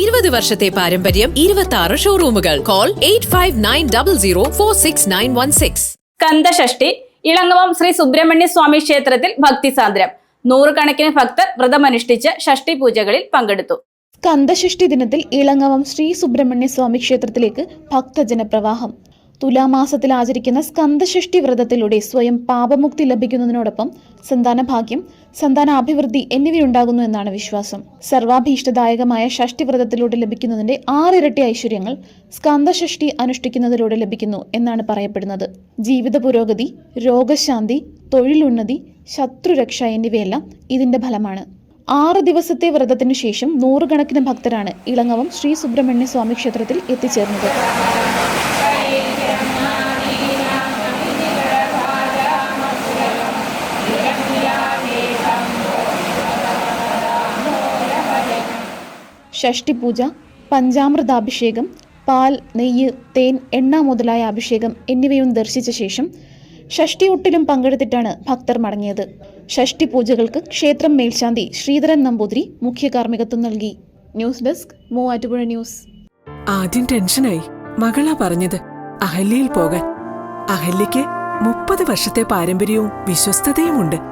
ഇരുപത് വർഷത്തെ പാരമ്പര്യം ഇരുപത്തി ആറ് ഷോറൂമുകൾ call eight five nine double zero four six nine one six Kandashashti Elangavam Sri Subrahmanya Swamy ക്ഷേത്രത്തിൽ ഭക്തിസാന്ദ്രം. നൂറുകണക്കിന് ഭക്തർ വ്രതമനുഷ്ഠിച്ച് ഷഷ്ടി പൂജകളിൽ പങ്കെടുത്തു. സ്കന്ദഷഷ്ടി ദിനത്തിൽ ഇളങ്ങവം ശ്രീ സുബ്രഹ്മണ്യ സ്വാമി ക്ഷേത്രത്തിലേക്ക് ഭക്തജനപ്രവാഹം. തുലാമാസത്തിൽ ആചരിക്കുന്ന സ്കന്ദഷഷ്ടി വ്രതത്തിലൂടെ സ്വയം പാപമുക്തി ലഭിക്കുന്നതിനോടൊപ്പം സന്താനഭാഗ്യം സന്താനാഭിവൃദ്ധി എന്നിവയുണ്ടാകുന്നു എന്നാണ് വിശ്വാസം. സർവാഭീഷ്ടദായകമായ ഷഷ്ടി വ്രതത്തിലൂടെ ലഭിക്കുന്നതിന്റെ ആറിരട്ടി ഐശ്വര്യങ്ങൾ സ്കന്ദഷഷ്ടി അനുഷ്ഠിക്കുന്നതിലൂടെ ലഭിക്കുന്നു എന്നാണ് പറയപ്പെടുന്നത്. ജീവിത പുരോഗതി രോഗശാന്തി തൊഴിലുന്നതി ശത്രുരക്ഷ എന്നിവയെല്ലാം ഇതിന്റെ ഫലമാണ്. ആറ് ദിവസത്തെ വ്രതത്തിനു ശേഷം നൂറുകണക്കിന് ഭക്തരാണ് ഇളങ്ങവം ശ്രീ സുബ്രഹ്മണ്യ സ്വാമി ക്ഷേത്രത്തിൽ എത്തിച്ചേർന്നത്. ഷഷ്ടിപൂജ പഞ്ചാമൃതാഭിഷേകം പാൽ നെയ്യ് തേൻ എണ്ണ മുതലായ അഭിഷേകം എന്നിവയും ദർശിച്ച ശേഷം ഷഷ്ടിയൊട്ടിലും പങ്കെടുത്തിട്ടാണ് ഭക്തർ മടങ്ങിയത്. ഷഷ്ടി പൂജകൾക്ക് ക്ഷേത്രം മേൽശാന്തി ശ്രീധരൻ നമ്പൂതിരി മുഖ്യ കാർമ്മികത്വം നൽകി. News desk Muvattupuzha news. ആദ്യം ടെൻഷനായി. മകളാ പറഞ്ഞത് അഹല്യയിൽ പോകാൻ. അഹല്യയ്ക്ക് മുപ്പത് വർഷത്തെ പാരമ്പര്യവും വിശ്വസ്തതയുമുണ്ട്.